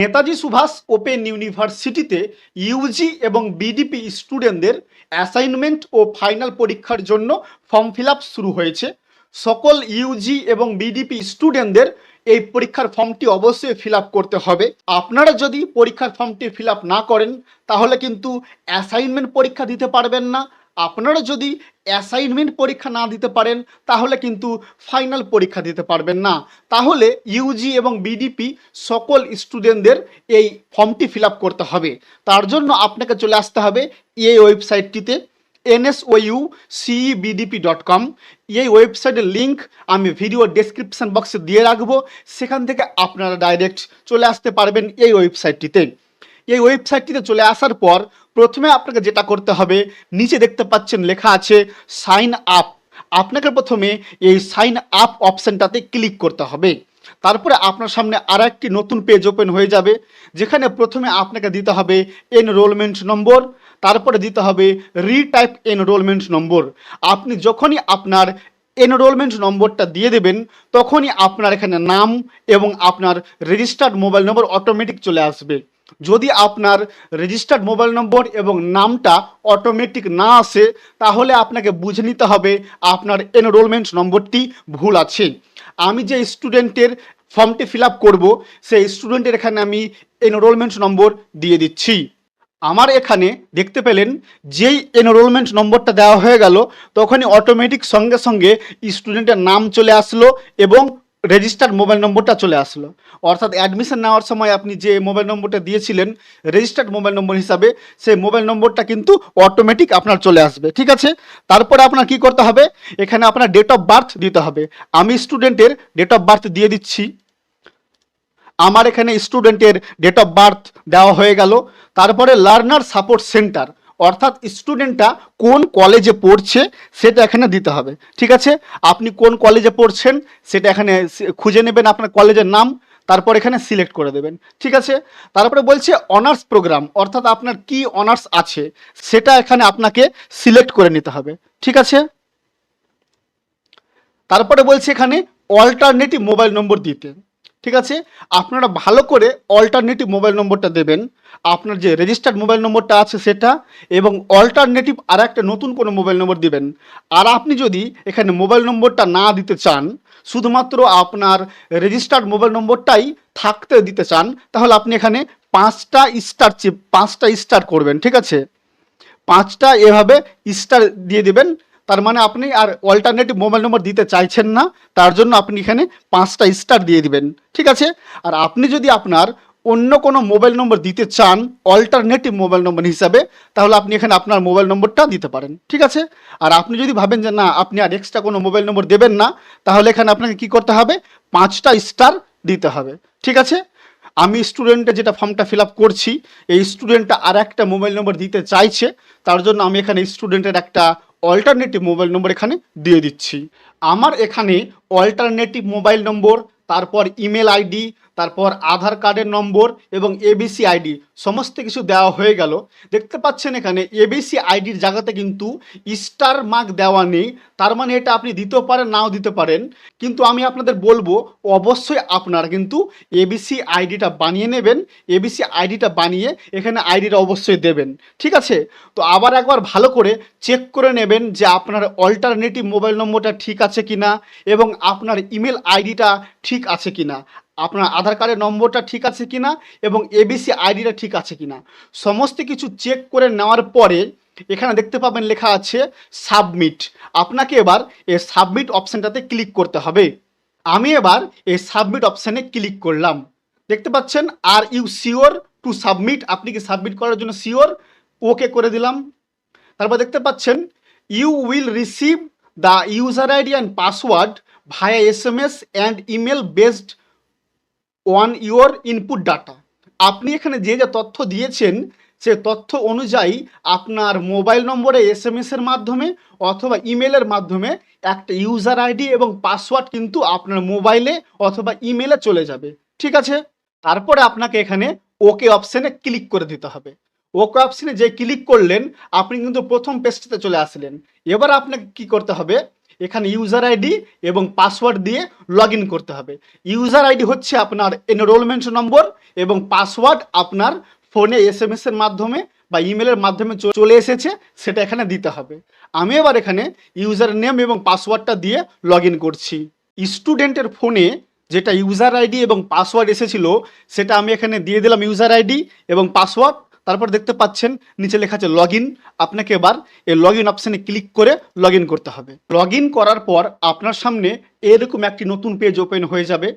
Netaji Subhas open ইউনিভার্সিটিতে UG এবং BDP স্টুডেন্টদের অ্যাসাইনমেন্ট ও ফাইনাল পরীক্ষার জন্য ফর্ম ফিল শুরু হয়েছে। সকল ইউজি এবং বিডিপি স্টুডেন্টদের এই পরীক্ষার ফর্মটি অবশ্যই ফিল করতে হবে। আপনারা যদি পরীক্ষার ফর্মটি ফিল না করেন, তাহলে কিন্তু অ্যাসাইনমেন্ট পরীক্ষা দিতে পারবেন না। আপনারা যদি অ্যাসাইনমেন্ট পরীক্ষা না দিতে পারেন, তাহলে কিন্তু ফাইনাল পরীক্ষা দিতে পারবেন না। তাহলে ইউজি এবং বিডিপি সকল স্টুডেন্টদের এই ফর্মটি ফিল করতে হবে। তার জন্য আপনাকে চলে আসতে হবে এই ওয়েবসাইটটিতে এনএসওইউ সিইবিডিপি ডট কম এই ওয়েবসাইটের লিঙ্ক আমি ভিডিও ডেসক্রিপশন বক্সে দিয়ে রাখব। সেখান থেকে আপনারা ডাইরেক্ট চলে আসতে পারবেন এই ওয়েবসাইটটিতে এই ওয়েবসাইটটিতে চলে আসার পর প্রথমে আপনাকে যেটা করতে হবে, নিচে দেখতে পাচ্ছেন লেখা আছে সাইন আপ। আপনাকে প্রথমে এই সাইন আপ অপশানটাতে ক্লিক করতে হবে। তারপরে আপনার সামনে আর একটি নতুন পেজ ওপেন হয়ে যাবে, যেখানে প্রথমে আপনাকে দিতে হবে এনরোলমেন্ট নম্বর, তারপরে দিতে হবে রিটাইপ এনরোলমেন্ট নম্বর। আপনি যখনই আপনার এনরোলমেন্ট নম্বরটা দিয়ে দেবেন, তখনই আপনার এখানে নাম এবং আপনার রেজিস্টার্ড মোবাইল নম্বর অটোমেটিক চলে আসবে। যদি আপনার রেজিস্টার্ড মোবাইল নম্বর এবং নামটা অটোমেটিক না আসে, তাহলে আপনাকে বুঝে নিতে হবে আপনার এনরোলমেন্ট নম্বরটি ভুল আছে। আমি যে স্টুডেন্টের ফর্মটি ফিল আপ করব, সেই স্টুডেন্টের এখানে আমি এনরোলমেন্ট নম্বর দিয়ে দিচ্ছি। আমার এখানে দেখতে পেলেন, যেই এনরোলমেন্ট নম্বরটা দেওয়া হয়ে গেল, তখনই অটোমেটিক সঙ্গে সঙ্গে স্টুডেন্টের নাম চলে আসলো এবং রেজিস্টার্ড মোবাইল নম্বরটা চলে আসলো। অর্থাৎ অ্যাডমিশন নেওয়ার সময় আপনি যে মোবাইল নম্বরটা দিয়েছিলেন রেজিস্টার্ড মোবাইল নম্বর হিসাবে সেই মোবাইল নম্বরটা কিন্তু অটোমেটিক আপনার চলে আসবে, ঠিক আছে? তারপরে আপনার কি করতে হবে? এখানে আপনার ডেট অফ বার্থ দিতে হবে। আমি স্টুডেন্টের ডেট অফ বার্থ দিয়ে দিচ্ছি। আমার এখানে স্টুডেন্টের ডেট অফ বার্থ দেওয়া হয়ে গেল। তারপরে লার্নার সাপোর্ট সেন্টার অর্থাৎ স্টুডেন্টটা কোন কলেজে পড়ছে সেটা এখানে দিতে হবে, ঠিক আছে? আপনি কোন কলেজে পড়ছেন সেটা এখানে খুঁজে নেবেন আপনার কলেজের নাম, তারপর এখানে সিলেক্ট করে দেবেন, ঠিক আছে? তারপরে বলছে অনার্স প্রোগ্রাম অর্থাৎ আপনার কি অনার্স আছে সেটা এখানে আপনাকে সিলেক্ট করে নিতে হবে, ঠিক আছে? তারপরে বলছে এখানে অল্টারনেটিভ মোবাইল নম্বর দিতে। ঠিক আছে? আপনারা ভালো করে অল্টারনেটিভ মোবাইল নম্বরটা দেবেন। আপনার যে রেজিস্টার্ড মোবাইল নম্বরটা আছে সেটা এবং অল্টারনেটিভ আর একটা নতুন কোনো মোবাইল নম্বর দিবেন। আর আপনি যদি এখানে মোবাইল নম্বরটা না দিতে চান, শুধুমাত্র আপনার রেজিস্টার্ড মোবাইল নম্বরটাই থাকতে দিতে চান, তাহলে আপনি এখানে পাঁচটা স্টার চিপ পাঁচটা স্টার করবেন, ঠিক আছে? পাঁচটা এভাবে স্টার দিয়ে দিবেন। তার মানে আপনি আর অল্টারনেটিভ মোবাইল নম্বর দিতে চাইছেন না, তার জন্য আপনি এখানে পাঁচটা স্টার দিয়ে দিবেন, ঠিক আছে? আর আপনি যদি আপনার অন্য কোনো মোবাইল নম্বর দিতে চান অল্টারনেটিভ মোবাইল নম্বর হিসাবে, তাহলে আপনি এখানে আপনার মোবাইল নম্বরটা দিতে পারেন, ঠিক আছে? আর আপনি যদি ভাবেন যে না, আপনি আর এক্সট্রা কোনো মোবাইল নম্বর দেবেন না, তাহলে এখানে আপনাকে কি করতে হবে? পাঁচটা স্টার দিতে হবে, ঠিক আছে? আমি স্টুডেন্টের যেটা ফর্মটা ফিল করছি, এই স্টুডেন্টটা আর একটা মোবাইল নম্বর দিতে চাইছে, তার জন্য আমি এখানে স্টুডেন্টের একটা অল্টারনেটিভ মোবাইল নম্বর এখানে দিয়ে দিচ্ছি। আমার এখানে অল্টারনেটিভ মোবাইল নম্বর তারপর ইমেল আইডি তারপর আধার কার্ডের নম্বর এবং এবিসি আইডি সমস্ত কিছু দেওয়া হয়ে গেল। দেখতে পাচ্ছেন এখানে এবিসি আইডির জায়গাতে কিন্তু স্টার মার্ক দেওয়া নেই। তার মানে এটা আপনি দিতেও পারেন, নাও দিতে পারেন। কিন্তু আমি আপনাদের বলব, অবশ্যই আপনারা কিন্তু এবিসি আইডিটা বানিয়ে নেবেন। এবিসি আইডিটা বানিয়ে এখানে আইডিটা অবশ্যই দেবেন। ঠিক আছে? তো আবার একবার ভালো করে চেক করে নেবেন যে আপনার অল্টারনেটিভ মোবাইল নম্বরটা ঠিক আছে কিনা এবং আপনার ইমেল আইডিটা ঠিক আছে কিনা। আপনার আধার কার্ডের নম্বরটা ঠিক আছে কি না এবং এবিসি আইডিটা ঠিক আছে কিনা। সমস্ত কিছু চেক করে নেওয়ার পরে এখানে দেখতে পাবেন লেখা আছে সাবমিট আপনাকে এবার এই সাবমিট অপশানটাতে ক্লিক করতে হবে। আমি এবার এই সাবমিট অপশানে ক্লিক করলাম। দেখতে পাচ্ছেন are you sure to submit আপনি কি সাবমিট করার জন্য শিওর ওকে করে দিলাম। তারপর দেখতে পাচ্ছেন you will receive the user ID and password via S M S and email based on your input data আপনি এখানে যে যে তথ্য দিয়েছেন, সে তথ্য অনুযায়ী আপনার মোবাইল নম্বরে এস এম এর মাধ্যমে অথবা ইমেলের মাধ্যমে একটা ইউজার আইডি এবং পাসওয়ার্ড কিন্তু আপনার মোবাইলে অথবা ইমেলে চলে যাবে। ঠিক আছে? তারপরে আপনাকে এখানে ওকে অপশানে ক্লিক করে দিতে হবে। ওকে অপশানে যে ক্লিক করলেন, আপনি কিন্তু প্রথম পেজটিতে চলে আসলেন। এবার আপনাকে কি করতে হবে? এখানে ইউজার আইডি এবং পাসওয়ার্ড দিয়ে লগ করতে হবে। ইউজার আইডি হচ্ছে আপনার এনরোলমেন্ট নম্বর এবং পাসওয়ার্ড আপনার ফোনে এস এম এর মাধ্যমে বা ইমেলের মাধ্যমে চলে এসেছে, সেটা এখানে দিতে হবে। আমি এবার এখানে ইউজার নেম এবং পাসওয়ার্ডটা দিয়ে লগ করছি। স্টুডেন্টের ফোনে যেটা ইউজার আইডি এবং পাসওয়ার্ড এসেছিল, সেটা আমি এখানে দিয়ে দিলাম ইউজার আইডি এবং পাসওয়ার্ড তারপর দেখতে পাচ্ছেন, নিচে লেখা আছে লগ আপনাকে এবার এই লগ ইন অপশানে ক্লিক করে লগ করতে হবে। লগ করার পর আপনার সামনে এরকম একটি নতুন পেজ ওপেন হয়ে যাবে,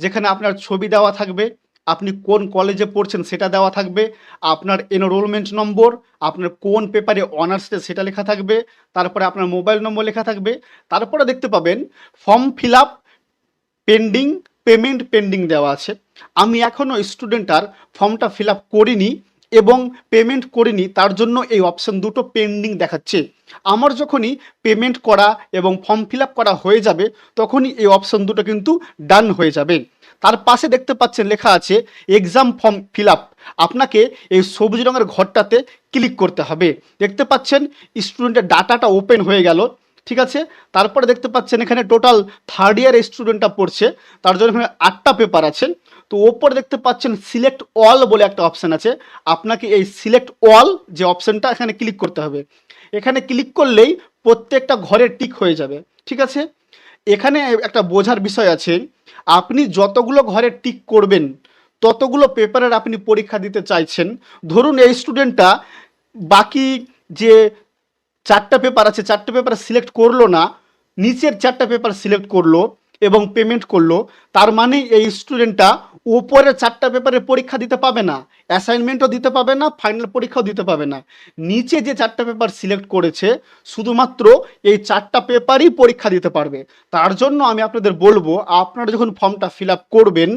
যেখানে আপনার ছবি দেওয়া থাকবে, আপনি কোন কলেজে পড়ছেন সেটা দেওয়া থাকবে, আপনার এনরোলমেন্ট নম্বর, আপনার কোন পেপারে অনার্স সেটা লেখা থাকবে, তারপরে আপনার মোবাইল নম্বর লেখা থাকবে। তারপরে দেখতে পাবেন form fill up pending payment pending দেওয়া আছে। আমি এখনও স্টুডেন্ট আর ফর্মটা ফিল আপ করিনি এবং পেমেন্ট করিনি, তার জন্য এই অপশান দুটো পেন্ডিং দেখাচ্ছে। আমার যখনই পেমেন্ট করা এবং ফর্ম ফিল করা হয়ে যাবে, তখনই এই অপশান দুটো কিন্তু ডান হয়ে যাবে। তার পাশে দেখতে পাচ্ছেন লেখা আছে এক্সাম ফর্ম ফিল আপ আপনাকে এই সবুজ রঙের ঘরটাতে ক্লিক করতে হবে। দেখতে পাচ্ছেন স্টুডেন্টের ডাটাটা ওপেন হয়ে গেল। ঠিক আছে? তারপরে দেখতে পাচ্ছেন এখানে টোটাল থার্ড ইয়ার স্টুডেন্টটা পড়ছে। তার জন্য এখানে আটটা পেপার আছে। তো ওপরে দেখতে পাচ্ছেন সিলেক্ট অল বলে একটা অপশান আছে। আপনাকে এই সিলেক্ট অল যে অপশানটা এখানে ক্লিক করতে হবে। এখানে ক্লিক করলেই প্রত্যেকটা ঘরে টিক হয়ে যাবে। ঠিক আছে? এখানে একটা বোঝার বিষয় আছে। আপনি যতগুলো ঘরে টিক করবেন, ততগুলো পেপারের আপনি পরীক্ষা দিতে চাইছেন। ধরুন এই স্টুডেন্টটা বাকি যে চারটা পেপার আছে, চারটে পেপার সিলেক্ট করল না, নিচের চারটা পেপার সিলেক্ট করল এবং পেমেন্ট করল, তার মানে এই স্টুডেন্টটা উপরের চারটা পেপারে পরীক্ষা দিতে পাবে না অ্যাসাইনমেন্টও দিতে পাবে না ফাইনাল পরীক্ষাও দিতে পাবে না। নিচে যে চারটা পেপার সিলেক্ট করেছে, শুধুমাত্র এই চারটা পেপারই পরীক্ষা দিতে পারবে। তার জন্য আমি আপনাদের বলব, আপনারা যখন ফর্মটা ফিল করবেন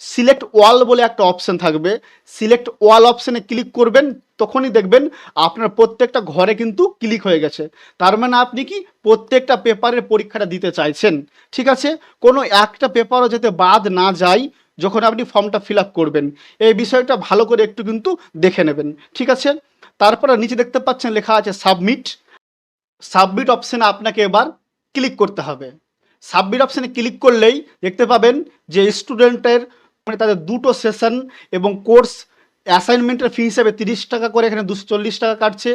সিলেক্ট ওয়াল বলে একটা অপশান থাকবে। সিলেক্ট ওয়াল অপশানে ক্লিক করবেন, তখনই দেখবেন আপনার প্রত্যেকটা ঘরে কিন্তু ক্লিক হয়ে গেছে। তার মানে আপনি কি প্রত্যেকটা পেপারের পরীক্ষাটা দিতে চাইছেন, ঠিক আছে? কোনো একটা পেপারও যাতে বাদ না যায়, যখন আপনি ফর্মটা ফিল করবেন। এই বিষয়টা ভালো করে একটু কিন্তু দেখে নেবেন, ঠিক আছে? তারপরে নিচে দেখতে পাচ্ছেন লেখা আছে সাবমিট সাবমিট অপশানে আপনাকে এবার ক্লিক করতে হবে। সাবমিট অপশানে ক্লিক করলেই দেখতে পাবেন যে স্টুডেন্টের মানে তাদের দুটো সেশন এবং কোর্স অ্যাসাইনমেন্টের ফি হিসাবে তিরিশ টাকা করে, এখানে দুশো চল্লিশ টাকা কাটছে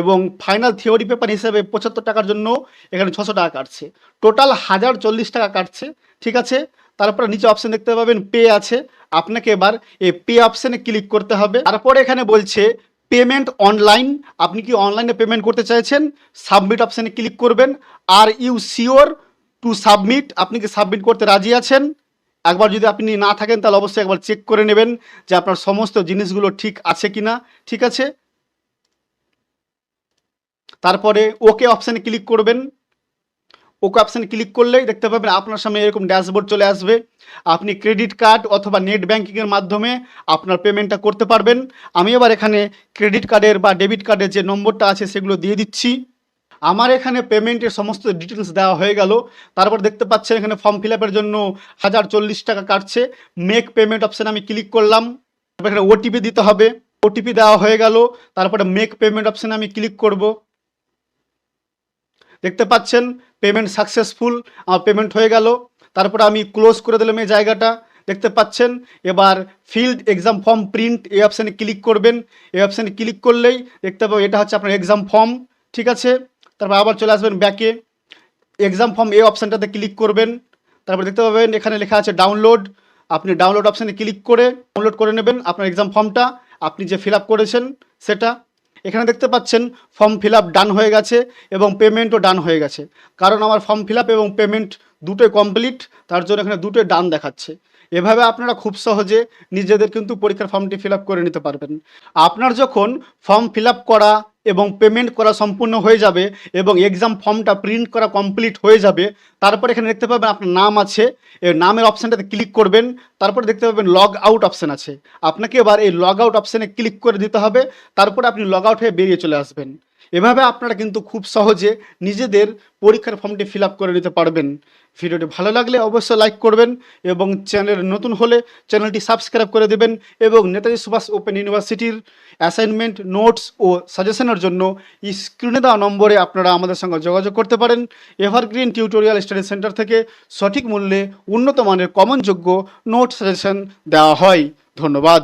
এবং ফাইনাল থিওরি পেপার হিসাবে পঁচাত্তর টাকার জন্য এখানে ছশো টাকা কাটছে। টোটাল হাজার চল্লিশ টাকা কাটছে, ঠিক আছে? তারপরে নিচে অপশন দেখতে পাবেন, পে আছে। আপনাকে এবার এই পে অপশানে ক্লিক করতে হবে। তারপরে এখানে বলছে পেমেন্ট অনলাইন আপনি কি অনলাইনে পেমেন্ট করতে চাইছেন? সাবমিট অপশানে ক্লিক করবেন। Are you sure to submit আপনি কি সাবমিট করতে রাজি আছেন? একবার যদি আপনি না থাকেন, তাহলে অবশ্যই একবার চেক করে নেবেন যে আপনার সমস্ত জিনিসগুলো ঠিক আছে কি না ঠিক আছে? তারপরে ওকে অপশানে ক্লিক করবেন। ওকে অপশানে ক্লিক করলেই দেখতে পাবেন আপনার সামনে এরকম ড্যাশবোর্ড চলে আসবে। আপনি ক্রেডিট কার্ড অথবা নেট ব্যাঙ্কিংয়ের মাধ্যমে আপনার পেমেন্টটা করতে পারবেন। আমি এবার এখানে ক্রেডিট কার্ডের বা ডেবিট কার্ডের যে নম্বরটা আছে, সেগুলো দিয়ে দিচ্ছি। আমার এখানে পেমেন্টের সমস্ত ডিটেলস দেওয়া হয়ে গেল। তারপর দেখতে পাচ্ছেন এখানে ফর্ম ফিল জন্য হাজার চল্লিশ টাকা কাটছে। মেক পেমেন্ট অপশানে আমি ক্লিক করলাম। তারপর এখানে ওটিপি দিতে হবে। ওটিপি দেওয়া হয়ে গেল। তারপরে মেক পেমেন্ট অপশানে আমি ক্লিক করব। দেখতে পাচ্ছেন পেমেন্ট সাকসেসফুল আমার পেমেন্ট হয়ে গেল। তারপরে আমি ক্লোজ করে দিলাম এই জায়গাটা। দেখতে পাচ্ছেন, এবার ফিল্ড এক্সাম ফর্ম প্রিন্ট এই অপশানে ক্লিক করবেন। এই অপশানে ক্লিক করলেই দেখতে পাবো এটা হচ্ছে আপনার এক্সাম ফর্ম ঠিক আছে? তারপর আবার চলে আসবেন ব্যাকে এক্সাম ফর্ম এ অপশানটাতে ক্লিক করবেন। তারপর দেখতে পাবেন, এখানে লেখা আছে ডাউনলোড আপনি ডাউনলোড অপশানে ক্লিক করে ডাউনলোড করে নেবেন আপনার এক্সাম ফর্মটা আপনি যে ফিল করেছেন সেটা। এখানে দেখতে পাচ্ছেন ফর্ম ফিল ডান হয়ে গেছে এবং পেমেন্টও ডান হয়ে গেছে। কারণ আমার ফর্ম ফিল এবং পেমেন্ট দুটোই কমপ্লিট তার জন্য এখানে দুটোই ডান দেখাচ্ছে। এভাবে আপনারা খুব সহজে নিজেদের কিন্তু পরীক্ষার ফর্মটি ফিল করে নিতে পারবেন। আপনার যখন ফর্ম ফিল করা এবং পেমেন্ট করা সম্পূর্ণ হয়ে যাবে এবং এক্সাম ফর্মটা প্রিন্ট করা কমপ্লিট হয়ে যাবে। তারপর এখানে দেখতে পাবেন আপনার নাম আছে নামের অপশানটাতে ক্লিক করবেন, তারপরে দেখতে পাবেন লগ আউট অপশান আছে। আপনাকে এবার এই লগ আউট অপশানে ক্লিক করে দিতে হবে, তারপরে আপনি লগ আউট হয়ে বেরিয়ে চলে আসবেন। এভাবে আপনারা কিন্তু খুব সহজে নিজেদের পরীক্ষার ফর্মটি ফিল করে নিতে পারবেন। ভিডিওটি ভালো লাগলে অবশ্যই লাইক করবেন এবং চ্যানেল নতুন হলে চ্যানেলটি সাবস্ক্রাইব করে দেবেন এবং নেতাজি সুভাষ ওপেন ইউনিভার্সিটির অ্যাসাইনমেন্ট, নোটস ও সাজেশনের জন্য স্ক্রিনে দেওয়া নম্বরে আপনারা আমাদের সঙ্গে যোগাযোগ করতে পারেন। এভারগ্রিন টিউটোরিয়াল স্টাডি সেন্টার থেকে সঠিক মূল্যে উন্নত মানের কমনযোগ্য নোট সাজেশন দেওয়া হয়। ধন্যবাদ।